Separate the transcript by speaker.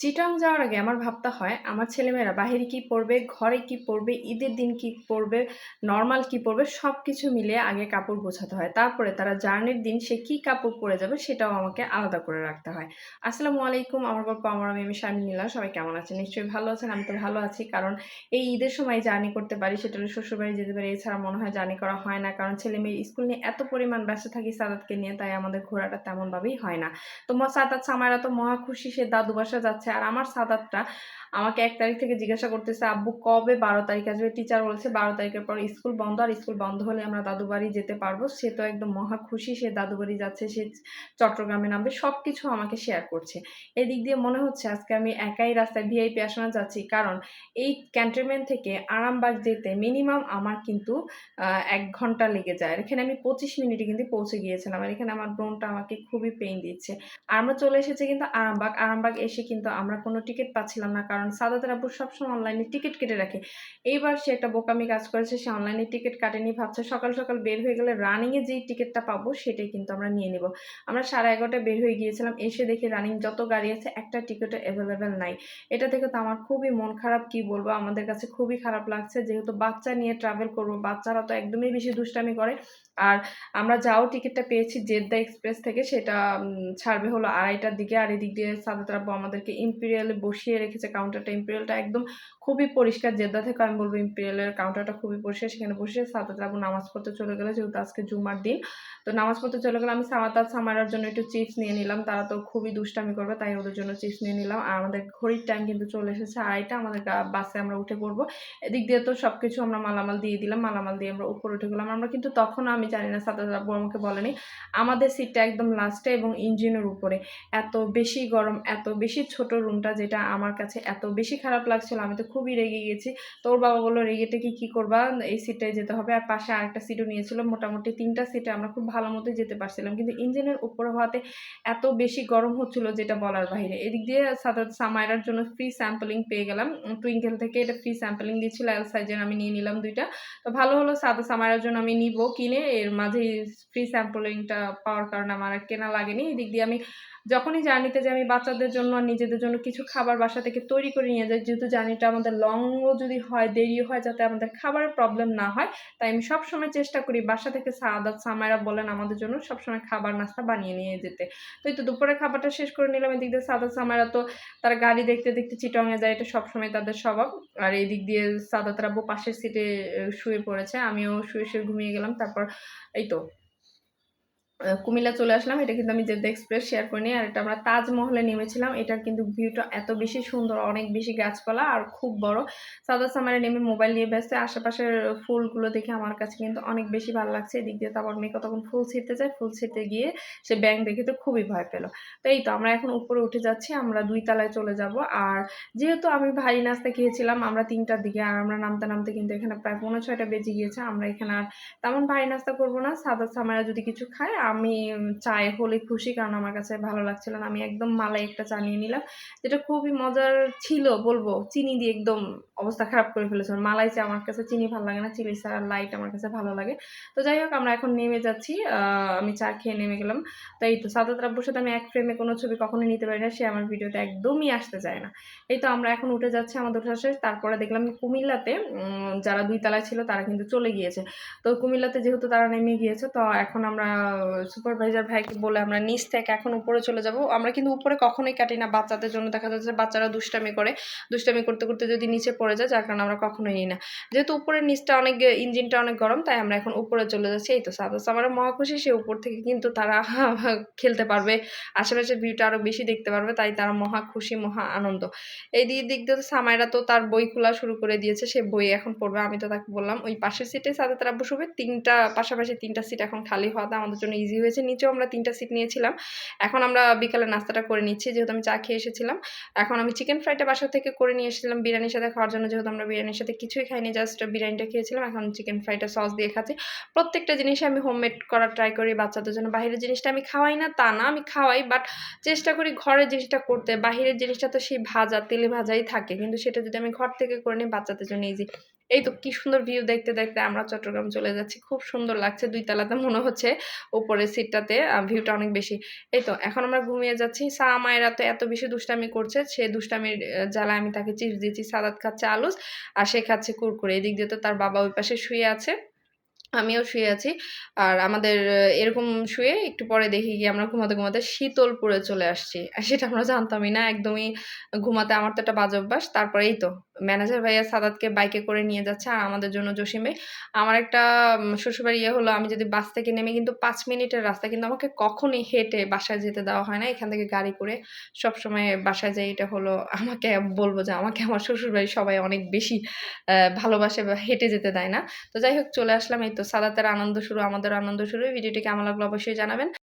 Speaker 1: চিটাং যাওয়ার আগে আমার ভাবতে হয়, আমার ছেলেমেয়েরা বাহিরে কি পড়বে ঘরে কি পড়বে ঈদের দিন কি পড়বে নর্মাল কি পড়বে সব কিছু মিলিয়ে আগে কাপড় গোছাতে হয়। তারপরে তারা জার্নির দিন সে কি কাপড় পরে যাবে সেটাও আমাকে আলাদা করে রাখতে হয়। আসসালামু আলাইকুম, আমার গল্প, আমার আমি স্বামী নিলাম সবাই কেমন আছেন? নিশ্চয়ই ভালো আছেন, আমি তো ভালো আছি, কারণ এই ঈদের সময় জার্নি করতে পারি, সেটা হলো শ্বশুরবাড়ি যেতে পারি, এছাড়া মনে হয় জার্নি করা হয় না, কারণ ছেলে মেয়ের স্কুল নিয়ে এত পরিমাণ ব্যস্ত থাকি সাদাতকে নিয়ে, তাই আমাদের ঘোরাটা তেমনভাবেই হয় না। তো সাদাত সামারা তো মহা খুশি, সে দাদু বাসা যাচ্ছে আর আমার সাদাতটা। আমাকে এক তারিখ থেকে জিজ্ঞাসা করতেছে, আব্বু, কবে বারো তারিখ আসবে? টিচার বলছে, বারো তারিখের পর স্কুল বন্ধ, আর স্কুল বন্ধ হলে আমরা দাদু বাড়ি যেতে পারব। সে তো একদম মহা খুশি, সে দাদু বাড়ি যাচ্ছে, সে চট্টগ্রামে নামবে সব কিছু আমাকে শেয়ার করছে। এদিক দিয়ে মনে হচ্ছে আজকে আমি একাই রাস্তায় ভিআইপি আসানো যাচ্ছি, কারণ এই ক্যান্টনমেন্ট থেকে আরামবাগ যেতে মিনিমাম আমার কিন্তু এক ঘণ্টা লেগে যায়। এখানে আমি পঁচিশ মিনিটে কিন্তু পৌঁছে গিয়েছিলাম, আর এখানে আমার ব্রোনটা আমাকে খুবই পেইন দিচ্ছে। আর আমরা চলে এসেছি কিন্তু আরামবাগ। আরামবাগ এসে কিন্তু আমরা কোনো টিকিট পাচ্ছিলাম না, কারণ সাদাতের আব্বু সবসময় অনলাইনে টিকিট কেটে রাখে। এইবার সে একটা বোকামি কাজ করেছে, সে অনলাইনে টিকিট কাটেনি, ভাবছে সকাল সকাল বের হয়ে গেলে রানিংয়ে যেই টিকিটটা পাবো সেটাই কিন্তু আমরা নিয়ে নেব। আমরা সাড়ে এগারোটায় বের হয়ে গিয়েছিলাম, এসে দেখি রানিং যত গাড়ি আছে একটা টিকিটও অ্যাভেলেবেল নাই। এটা থেকে তো আমার খুবই মন খারাপ, কি বলব? আমাদের কাছে খুবই খারাপ লাগছে, যেহেতু বাচ্চা নিয়ে ট্রাভেল করব, বাচ্চারা তো একদমই বেশি দুষ্টামি করে। আর আমরা যাও টিকিটটা পেয়েছি জেদ্দা এক্সপ্রেস থেকে, সেটা ছাড়বে হলো আড়াইটার দিকে। আর এদিক দিয়ে সাদাত আমাদেরকে ইম্পিরিয়ালে বসিয়ে রেখেছে কাউন্টারটা ইম্পিরিয়ালটা একদম খুবই পরিষ্কার। জেদ্দা থেকে আমি বলব ইম্পিরিয়ালের কাউন্টারটা খুবই পরিষ্কার। সেখানে বসে সাদাত রাব্বু নামাজ পড়তে চলে গেলে, যেহেতু আজকে জুমার দিন। তো নামাজ পড়তে চলে গেলে, আমি সামাতাত সামারার জন্য একটু চিপস নিয়ে নিলাম। তারা তো খুবই দুষ্টামি করবে, তাই ওদের জন্য চিপস নিয়ে নিলাম। আর আমাদের ঘড়ির টাইম কিন্তু চলে এসেছে আড়াইটা, আমাদের বাসে আমরা উঠে পড়ব। এদিক দিয়ে তো সব কিছু আমরা মালামাল দিয়ে দিলাম, মালামাল দিয়ে আমরা উপরে উঠে গেলাম। আমরা কিন্তু তখন আমি জানি না সাদাত রাব্বু আমাকে বলেনি। আমাদের সিটটা একদম লাস্টে এবং ইঞ্জিনের উপরে। এত বেশি গরম, এত বেশি ছোট রুমটা যেটা আমার কাছে এত বেশি খারাপ লাগছিল, আমি তো খুবই রেগে গেছি। তো ওর বাবা বলল রেগেটে কি কী করবা? এই সিটটায় যেতে হবে। আর পাশে আরেকটা সিটও নিয়েছিল, মোটামুটি তিনটা সিটে আমরা খুব ভালো মতো যেতে পারছিলাম। কিন্তু ইঞ্জিনের উপরে হওয়াতে এত বেশি গরম হচ্ছিল যেটা বলার বাইরে এদিক দিয়ে সাদাত সামাইরার জন্য ফ্রি স্যাম্পলিং পেয়ে গেলাম। টুইঙ্কেল থেকে এটা ফ্রি স্যাম্পলিং দিয়েছিল এল সাইজের আমি নিয়ে নিলাম দুইটা। তো ভালো হলো, সাদা সামাইরার জন্য আমি নিব কিনে। এর মাঝে ফ্রি স্যাম্পলিংটা পাওয়ার কারণে আমার কেনা লাগেনি। এদিক দিয়ে আমি যখনই জার্নিতে যে আমি বাচ্চাদের জন্য আর নিজেদের জন্য কিছু খাবার বাসা থেকে তৈরি করে নিয়ে যাই। যেহেতু জার্নিটা আমাদের লংও যদি হয়, দেরি হয়, যাতে আমাদের খাবারের প্রবলেম না হয়, তাই আমি সবসময় চেষ্টা করি বাসা থেকে সাদাত সামাইরা বলেন আমাদের জন্য সবসময় খাবার নাস্তা বানিয়ে নিয়ে যেতে। তো এই তো দুপুরের খাবারটা শেষ করে নিলাম। এদিক দিয়ে সাদাত সামাইরা তো তার গাড়ি দেখতে দেখতে চিটংয়ে যায়, এটা সবসময় তাদের স্বভাব। আর এদিক দিক দিয়ে সাদাত রাব্বু পাশের সিটে শুয়ে পড়েছে, আমিও শুয়ে শুয়ে ঘুমিয়ে গেলাম। তারপর এই তো কুমিল্লা চলে আসলাম। এটা কিন্তু আমি জেদ্দা এক্সপ্রেস শেয়ার করিনি আর এটা আমরা তাজমহলে নেমেছিলাম। এটার কিন্তু ভিউটা এত বেশি সুন্দর, অনেক বেশি গাছপালা আর খুব বড়। সাদা সামারে নেমে মোবাইল নিয়ে ব্যস্ত। আশেপাশের ফুলগুলো দেখে আমার কাছে কিন্তু অনেক বেশি ভালো লাগছে। এদিক দিয়ে তারপর মেয়ে তখন ফুল ছিঁড়তে যায়। ফুল ছিঁড়তে গিয়ে সে ব্যাং দেখে তো খুবই ভয় পেল। তো এই তো আমরা এখন উপরে উঠে যাচ্ছি। আমরা দুই তলায় চলে যাব। আর যেহেতু আমি ভারী নাস্তা খেয়েছিলাম, আমরা তিনটার দিকে আর আমরা নামতে নামতে কিন্তু এখানে প্রায় পনেরো ছয়টা বেজে গিয়েছে। আমরা এখানে আর তেমন ভারী নাস্তা করব না। সাদা সামারা যদি কিছু খায় আমি চায়ে হলে খুশি, কারণ আমার কাছে ভালো লাগছিল না। আমি একদম মালাই একটা চা নিয়ে নিলাম, যেটা খুবই মজার ছিল বলব। চিনি দিয়ে একদম অবস্থা খারাপ করে ফেলেছে। মালাই চা আমার কাছে চিনি ভালো লাগে না, চিলি চা লাইট আমার কাছে ভালো লাগে। তো যাই হোক, আমরা এখন নেমে যাচ্ছি। আমি চা খেয়ে নেমে গেলাম। তো এই তো সাদাত রাব্বুর সাথে আমি এক ফ্রেমে কোনো ছবি কখনোই নিতে পারি না, সে আমার ভিডিওতে একদমই আসতে চায় না। এই তো আমরা এখন উঠে যাচ্ছি আমাদের শেষ তারপরে দেখলাম কুমিল্লাতে যারা দুই তালায় ছিল তারা কিন্তু চলে গিয়েছে। তো কুমিল্লাতে যেহেতু তারা নেমে গিয়েছে, তো এখন আমরা সুপারভাইজার ভাইকে বলে আমরা নিচ থেকে এখন উপরে চলে যাব। আমরা কিন্তু উপরে কখনোই কাটি না। বাচ্চাদের জন্য দেখা যাচ্ছে বাচ্চারা দুষ্টামি করে। দুষ্টামি করতে করতে যদি নিচে পড়ে যায়, যার কারণে আমরা কখনোই নিই না। যেহেতু উপরের নিচটা অনেক, ইঞ্জিনটা অনেক গরম, তাই আমরা এখন উপরে চলে যাচ্ছি। এই তো সাদাস আমার মহা খুশি সে উপর থেকে কিন্তু তারা খেলতে পারবে। আশেপাশের ভিউটা আরও বেশি দেখতে পারবে, তাই তারা মহা খুশি মহা আনন্দ। এই দিক দিক দিয়ে সামাইরা তো তার বই খোলা শুরু করে দিয়েছে। সে বই এখন পড়বে, আমি তো তাকে বললাম। ওই পাশের সিটে সাথে তারা বসবে। তিনটা, পাশাপাশি তিনটা সিট এখন খালি হওয়াতে আমাদের জন্য ইজি হয়েছে, নিচেও আমরা তিনটা সিট নিয়েছিলাম। এখন আমরা বিকালে নাস্তাটা করে নিচ্ছি, যেহেতু আমি চা খেয়ে এসেছিলাম। এখন আমি চিকেন ফ্রাইটা বাসা থেকে করে নিয়ে এসেছিলাম বিরিয়ানির সাথে খাওয়ার জন্য, যেহেতু আমরা বিরিয়ানির সাথে কিছুই খাইনি জাস্ট বিরিয়ানিটা খেয়েছিলাম। এখন চিকেন ফ্রাইটা সস দিয়ে খাচ্ছি। প্রত্যেকটা জিনিসই আমি হোমমেড করার ট্রাই করি বাচ্চাদের জন্য। বাইরের জিনিসটা আমি খাওয়াই না, তা না, আমি খাওয়াই বাট চেষ্টা করি ঘরের জিনিসটা করতে। বাহিরের জিনিসটা তো সেই ভাজা, তেলে ভাজাই থাকে। কিন্তু সেটা যদি আমি ঘর থেকে করে নিই, বাচ্চাদের জন্য ইজি এই তো কি সুন্দর ভিউ দেখতে দেখতে আমরা চট্টগ্রাম চলে যাচ্ছি। খুব সুন্দর লাগছে দুই তলাতে মনে হচ্ছে উপরের সিটটাতে ভিউটা অনেক বেশি। এই তো এখন আমরা ঘুমিয়ে যাচ্ছি। সা মায়েরা তো এত বেশি দুষ্টামি করছে সে দুষ্টামির আহ, জ্বালায় আমি তাকে চিপস দিচ্ছি সাদাত খাচ্ছে আলুস আর সে খাচ্ছে কুরকুরে। এদিক দিয়ে তো তার বাবা ওই পাশে শুয়ে আছে আমিও শুয়ে আছি। আর আমাদের এরকম শুয়ে একটু পরে দেখি গিয়ে আমরা ঘুমাতে ঘুমাতে শীতলপুরে চলে আসছি। সেটা আমরা জানতামই না একদমই ঘুমাতে আমার তো একটা বাজে অভ্যাস। তারপরেই তো ম্যানেজার ভাইয়া সাদাতকে বাইকে করে নিয়ে যাচ্ছে আর আমাদের জন্য জসিম। আমার একটা শ্বশুরবাড়ি ইয়ে হলো, আমি যদি বাস থেকে নেমে কিন্তু পাঁচ মিনিটের রাস্তা কিন্তু আমাকে কখনই হেঁটে বাসায় যেতে দেওয়া হয় না। এখান থেকে গাড়ি করে সবসময় বাসায় যাই। এটা হলো আমাকে বলব যে আমাকে আমার শ্বশুরবাড়ি সবাই অনেক বেশি ভালোবাসে বা হেঁটে যেতে দেয় না। তো যাই হোক, চলে আসলাম। এই তো সাদাতের আনন্দ শুরু, আমাদের আনন্দ শুরু। ভিডিওটি কেমন লাগল অবশ্যই জানাবেন।